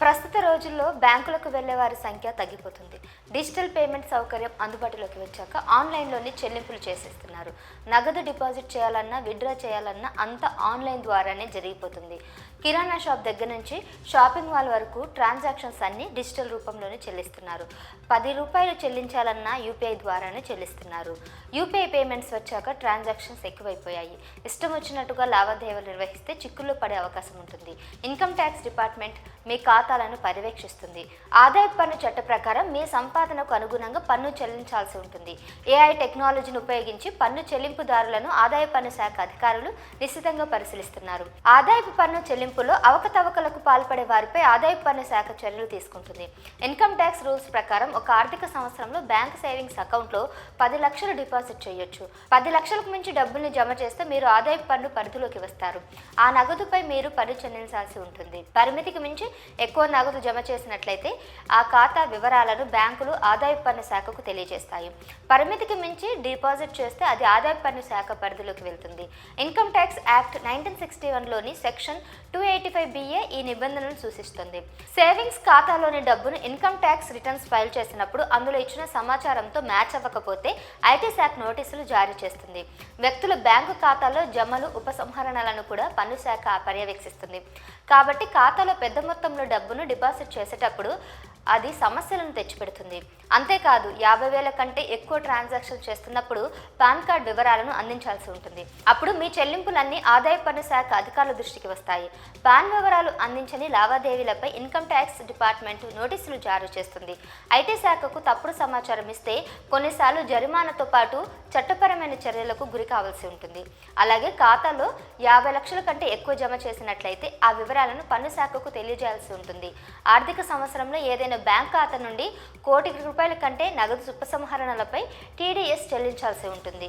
ప్రస్తుత రోజుల్లో బ్యాంకులకు వెళ్ళే వారి సంఖ్య తగ్గిపోతుంది. డిజిటల్ పేమెంట్ సౌకర్యం అందుబాటులోకి వచ్చాక ఆన్లైన్లోనే చెల్లింపులు చేసేస్తున్నారు. నగదు డిపాజిట్ చేయాలన్నా విత్డ్రా చేయాలన్నా అంతా ఆన్లైన్ ద్వారానే జరిగిపోతుంది. కిరాణా షాప్ దగ్గర నుంచి షాపింగ్ మాల్ వరకు ట్రాన్సాక్షన్స్ అన్ని డిజిటల్ రూపంలోనే చెల్లిస్తున్నారు. పది రూపాయలు చెల్లించాలన్నా యూపీఐ ద్వారానే చెల్లిస్తున్నారు. యూపీఐ పేమెంట్స్ వచ్చాక ట్రాన్సాక్షన్స్ ఎక్కువైపోయాయి. ఇష్టం వచ్చినట్టుగా లావాదేవీలు నిర్వహిస్తే చిక్కుల్లో పడే అవకాశం ఉంటుంది. ఇన్కమ్ ట్యాక్స్ డిపార్ట్మెంట్ మీ ఖాతాలను పర్యవేక్షిస్తుంది. ఆదాయ పన్ను చట్ట ప్రకారం మీ ప్రతిపాదనకు అనుగుణంగా పన్ను చెల్లించాల్సి ఉంటుంది. ఏఐ టెక్నాలజీని ఉపయోగించి పన్ను చెల్లింపుదారులను ఆదాయ పన్ను శాఖ అధికారులు నిశ్చితంగా పరిశీలిస్తున్నారు. ఆదాయపు పన్ను చెల్లింపులో అవకతవకలకు పాల్పడే వారిపై ఆదాయపు పన్ను శాఖ చర్యలు తీసుకుంటుంది. ఇన్కమ్ ట్యాక్స్ రూల్స్ ప్రకారం ఒక ఆర్థిక సంవత్సరంలో బ్యాంక్ సేవింగ్స్ అకౌంట్లో పది లక్షలు డిపాజిట్ చేయొచ్చు. పది లక్షలకు మించి డబ్బుల్ని జమ చేస్తే మీరు ఆదాయపు పన్ను పరిధిలోకి వస్తారు. ఆ నగదుపై మీరు పన్ను చెల్లించాల్సి ఉంటుంది. పరిమితికి మించి ఎక్కువ నగదు జమ చేసినట్లయితే ఆ ఖాతా వివరాలను బ్యాంకులు ఆదాయ పన్ను శాఖకు తెలియజేస్తాయి. పరిమితికి మించి డిపాజిట్ చేస్తే అది ఆదాయ పన్ను శాఖ పరిధిలోకి వెళ్తుంది. Income tax act nineteen sixty వన్లోని section two eighty five BA ఈ నిబంధనలను సూచిస్తుంది. సేవింగ్స్ ఖాతాలోని డబ్బును ఇన్కమ్ ట్యాక్స్ రిటర్న్స్ ఫైల్ చేసినప్పుడు అందులో ఇచ్చిన సమాచారంతో మ్యాచ్ అవ్వకపోతే ఐటీ శాఖ నోటీసులు జారీ చేస్తుంది. వ్యక్తుల బ్యాంకు ఖాతాలో జమలు ఉపసంహరణలను కూడా పన్ను శాఖ పర్యవేక్షిస్తుంది. కాబట్టి ఖాతాలో పెద్ద మొత్తంలో డబ్బును డిపాజిట్ చేసేటప్పుడు అది సమస్యలను తెచ్చిపెడుతుంది. అంతేకాదు యాభై వేల కంటే ఎక్కువ ట్రాన్సాక్షన్ చేస్తున్నప్పుడు పాన్ కార్డ్ వివరాలను అందించాల్సి ఉంటుంది. అప్పుడు మీ చెల్లింపులన్నీ ఆదాయ పన్ను శాఖ అధికారుల దృష్టికి వస్తాయి. పాన్ వివరాలు అందించని లావాదేవీలపై ఇన్కమ్ ట్యాక్స్ డిపార్ట్మెంట్ నోటీసులు జారీ చేస్తుంది. ఐటీ శాఖకు తప్పుడు సమాచారం ఇస్తే కొన్నిసార్లు జరిమానాతో పాటు చట్టపరమైన చర్యలకు గురి కావాల్సి ఉంటుంది. అలాగే ఖాతాలో యాభై లక్షల కంటే ఎక్కువ జమ చేసినట్లయితే ఆ వివరాలను పన్ను శాఖకు తెలియజేయాల్సి ఉంటుంది. ఆర్థిక సంవత్సరంలో ఏదైనా బ్యాంక్ ఖాతా నుండి కోటి రూపాయల కంటే నగదు ఉపసంహరణలపై టీడీఎస్ చెల్లించాల్సి ఉంటుంది.